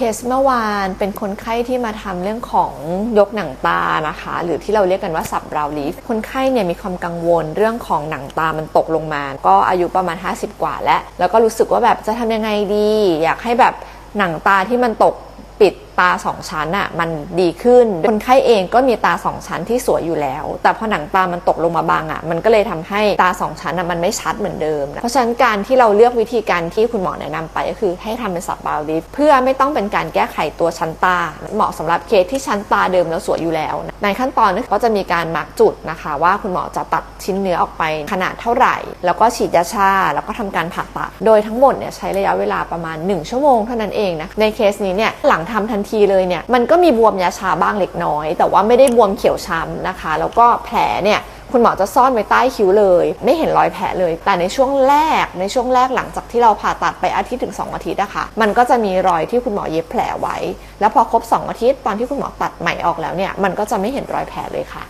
เคสเมื่อวานเป็นคนไข้ที่มาทำเรื่องของยกหนังตานะคะ หรือที่เราเรียกกันว่าสับบราวลีฟคนไข้เนี่ยมีความกังวลเรื่องของหนังตามันตกลงมา ก็อายุประมาณ 50 กว่าแล้ว แล้วก็รู้สึกว่าแบบจะทำยังไงดี อยากให้แบบหนังตาที่มันตกปิด ตาสองชั้นอะ่ะมันดีขึ้น คนไข้เองก็มีตาสองชั้นที่สวยอยู่แล้ว แต่พอหนังตามันตกลงมาบางอะ่ะ มันก็เลยทำให้ตาสองชั้นอะ่ะมันไม่ชัดเหมือนเดิม เพราะฉะนั้นการที่เราเลือกวิธีการที่คุณหมอแนะนำไปก็คือให้ทำเป็นสับบาวลิฟเพื่อไม่ต้องเป็นการแก้ไขตัวชั้นตา เหมาะสำหรับเคสที่ชั้นตาเดิมแล้วสวยอยู่แล้วนะในขั้นตอนก็จะมีการมาร์กจุดนะคะ ว่าคุณหมอจะตัดชิ้นเนื้อออกไปขนาดเท่าไหร่ แล้วก็ฉีดยาชา แล้วก็ทำการผ่าตัดโดยทั้งหมดเนี่ยใช้ระยะเวลาประมาณ 1 ชั่วโมงเท่านั้นเองนะในเคสนี้เนี่ยหลังทำทันทีเลยเนี่ยมันก็มีบวมยาชาบ้างเล็กน้อย แต่ว่าไม่ได้บวมเขียวช้ำนะคะ แล้วก็แผลเนี่ยคุณหมอจะซ่อนไว้ใต้คิ้วเลย ไม่เห็นรอยแผลเลย แต่ในช่วงแรกในช่วงแรกหลังจากที่เราผ่าตัดไปอาทิตย์ถึง 2 อาทิตย์นะคะมันก็จะมีรอยที่คุณหมอเย็บแผลไว้ แล้วพอครบ 2 อาทิตย์ตอนที่คุณหมอตัดไหมออกแล้วเนี่ยมันก็จะไม่เห็นรอยแผลเลยค่ะ